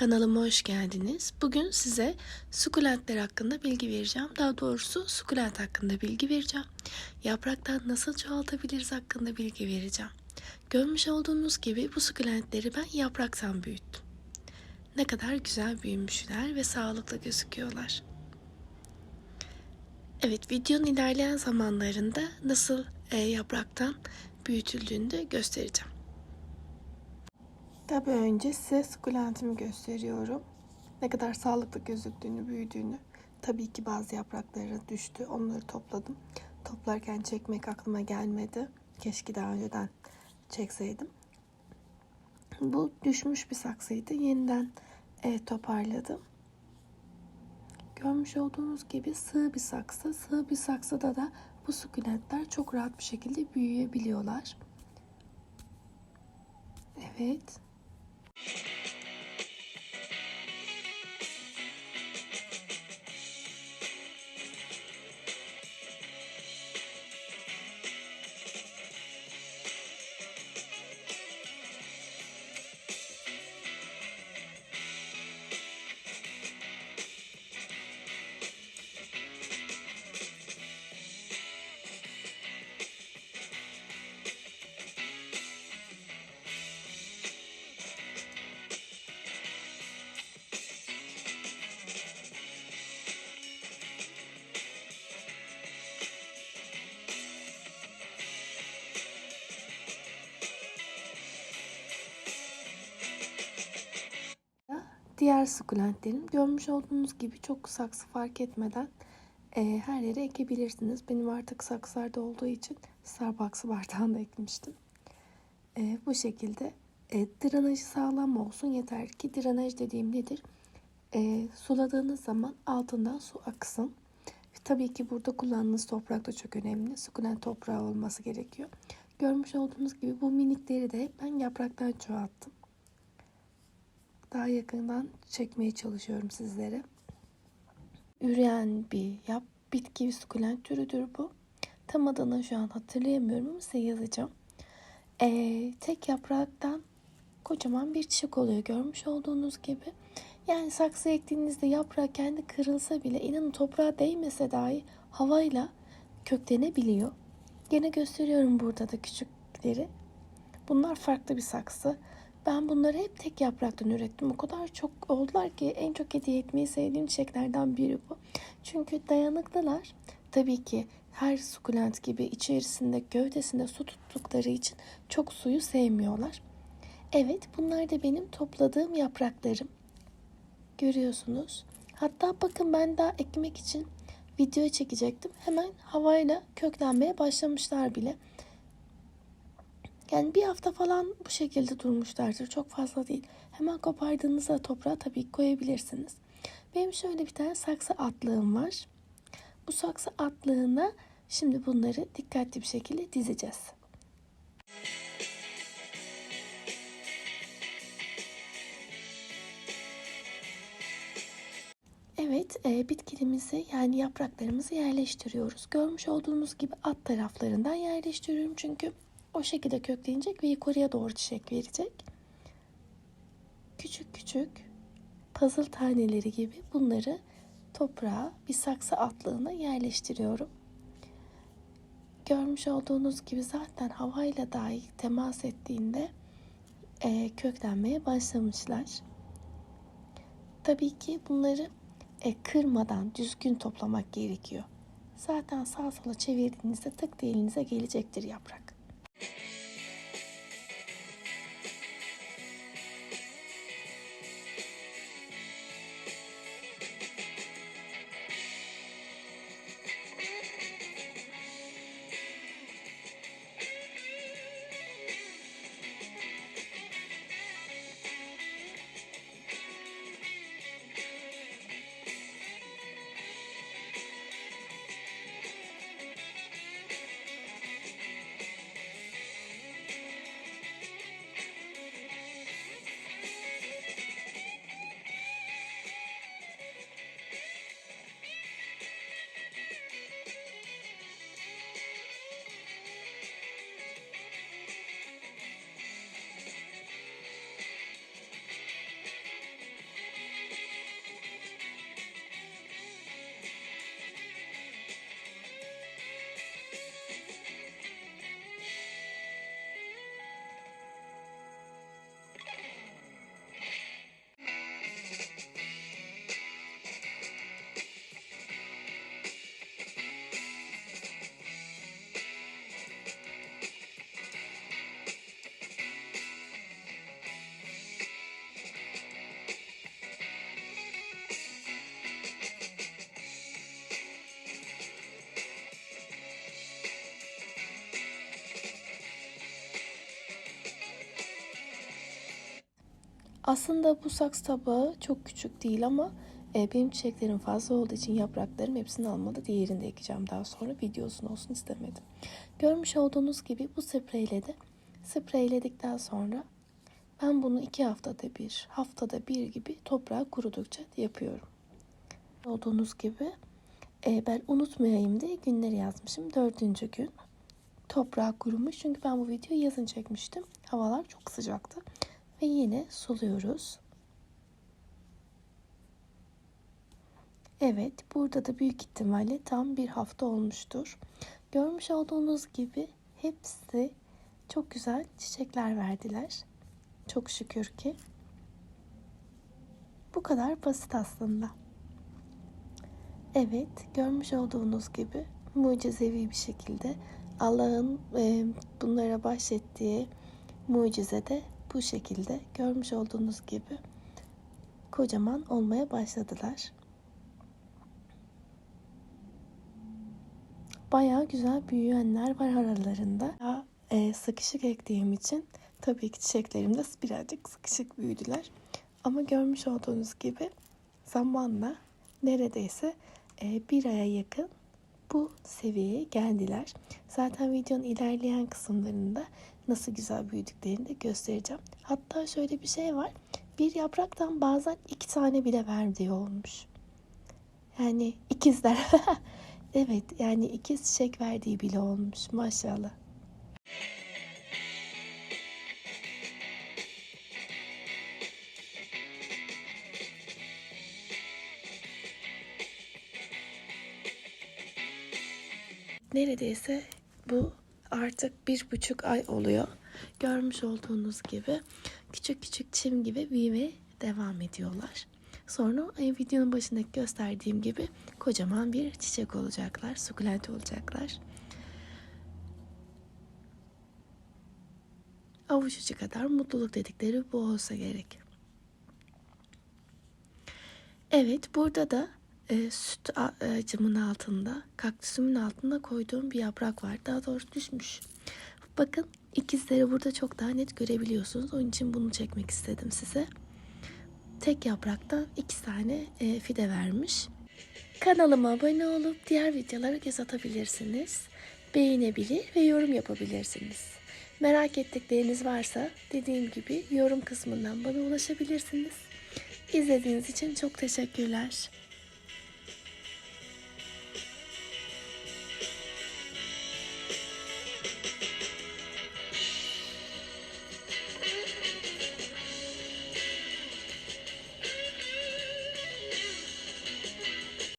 Kanalıma hoş geldiniz. Bugün size sukulentler hakkında bilgi vereceğim. Daha doğrusu sukulent hakkında bilgi vereceğim. Yapraktan nasıl çoğaltabiliriz hakkında bilgi vereceğim. Görmüş olduğunuz gibi bu sukulentleri ben yapraktan büyüttüm. Ne kadar güzel büyümüşler ve sağlıklı gözüküyorlar. Evet videonun ilerleyen zamanlarında nasıl e, yapraktan büyütüldüğünü de göstereceğim. Tabii önce size sukulentimi gösteriyorum. Ne kadar sağlıklı gözüktüğünü, büyüdüğünü. Tabii ki bazı yaprakları düştü. Onları topladım. Toplarken çekmek aklıma gelmedi. Keşke daha önceden çekseydim. Bu düşmüş bir saksıydı. Yeniden e, toparladım. Görmüş olduğunuz gibi sığ bir saksı. Sığ bir saksıda da bu sukulentler çok rahat bir şekilde büyüyebiliyorlar. Evet. you Diğer sukulentlerim görmüş olduğunuz gibi çok saksı fark etmeden e, her yere ekebilirsiniz. Benim artık saksılarda olduğu için Starbucks bardağında ekmiştim. E, bu şekilde e, drenajı sağlam olsun yeter ki drenaj dediğim nedir? E, suladığınız zaman altından su aksın. Tabii ki burada kullandığınız toprak da çok önemli. Sukulent toprağı olması gerekiyor. Görmüş olduğunuz gibi bu minikleri de ben yapraktan çoğalttım daha yakından çekmeye çalışıyorum sizlere. Üreyen bir yap bitki bir sukulent türüdür bu. Tam adını şu an hatırlayamıyorum ama size yazacağım. Ee, tek yapraktan kocaman bir çiçek oluyor görmüş olduğunuz gibi. Yani saksı ektiğinizde yaprak kendi kırılsa bile inanın toprağa değmese dahi havayla köklenebiliyor. Gene gösteriyorum burada da küçükleri. Bunlar farklı bir saksı. Ben bunları hep tek yapraktan ürettim. O kadar çok oldular ki en çok hediye etmeyi sevdiğim çiçeklerden biri bu. Çünkü dayanıklılar. Tabii ki her sukulent gibi içerisinde gövdesinde su tuttukları için çok suyu sevmiyorlar. Evet bunlar da benim topladığım yapraklarım. Görüyorsunuz. Hatta bakın ben daha ekmek için video çekecektim. Hemen havayla köklenmeye başlamışlar bile. Yani bir hafta falan bu şekilde durmuşlardır. Çok fazla değil. Hemen kopardığınızda toprağa tabii koyabilirsiniz. Benim şöyle bir tane saksı atlığım var. Bu saksı atlığına şimdi bunları dikkatli bir şekilde dizeceğiz. Evet, e, bitkilimizi yani yapraklarımızı yerleştiriyoruz. Görmüş olduğunuz gibi alt taraflarından yerleştiriyorum çünkü o şekilde köklenecek ve yukarıya doğru çiçek verecek. Küçük küçük puzzle taneleri gibi bunları toprağa bir saksı atlığına yerleştiriyorum. Görmüş olduğunuz gibi zaten havayla dahi temas ettiğinde e, köklenmeye başlamışlar. Tabii ki bunları e, kırmadan düzgün toplamak gerekiyor. Zaten sağ sola çevirdiğinizde tık diye elinize gelecektir yaprak. Aslında bu saks tabağı çok küçük değil ama e, benim çiçeklerim fazla olduğu için yapraklarım hepsini almadı. Diğerini de ekeceğim daha sonra videosun olsun istemedim. Görmüş olduğunuz gibi bu spreyledi. Spreyledikten sonra ben bunu iki haftada bir, haftada bir gibi toprağa kurudukça yapıyorum. Olduğunuz gibi e, ben unutmayayım diye günleri yazmışım. Dördüncü gün toprağa kurumuş. Çünkü ben bu videoyu yazın çekmiştim. Havalar çok sıcaktı. Ve yine suluyoruz. Evet, burada da büyük ihtimalle tam bir hafta olmuştur. Görmüş olduğunuz gibi hepsi çok güzel çiçekler verdiler. Çok şükür ki. Bu kadar basit aslında. Evet, görmüş olduğunuz gibi mucizevi bir şekilde Allah'ın e, bunlara bahşettiği mucize de bu şekilde görmüş olduğunuz gibi kocaman olmaya başladılar. Bayağı güzel büyüyenler var aralarında. Daha e, sıkışık ektiğim için tabii ki çiçeklerim de birazcık sıkışık büyüdüler. Ama görmüş olduğunuz gibi zamanla neredeyse e, bir aya yakın bu seviyeye geldiler. Zaten videonun ilerleyen kısımlarında nasıl güzel büyüdüklerini de göstereceğim. Hatta şöyle bir şey var. Bir yapraktan bazen iki tane bile verdiği olmuş. Yani ikizler. evet yani ikiz çiçek verdiği bile olmuş maşallah. Neredeyse bu artık bir buçuk ay oluyor. Görmüş olduğunuz gibi küçük küçük çim gibi büyümeye devam ediyorlar. Sonra e, videonun başındaki gösterdiğim gibi kocaman bir çiçek olacaklar, sukulent olacaklar. Avuç içi kadar mutluluk dedikleri bu olsa gerek. Evet, burada da e, süt ağacımın altında, kaktüsümün altında koyduğum bir yaprak var. Daha doğrusu düşmüş. Bakın ikizleri burada çok daha net görebiliyorsunuz. Onun için bunu çekmek istedim size. Tek yapraktan iki tane e, fide vermiş. Kanalıma abone olup diğer videolara göz atabilirsiniz. Beğenebilir ve yorum yapabilirsiniz. Merak ettikleriniz varsa dediğim gibi yorum kısmından bana ulaşabilirsiniz. İzlediğiniz için çok teşekkürler.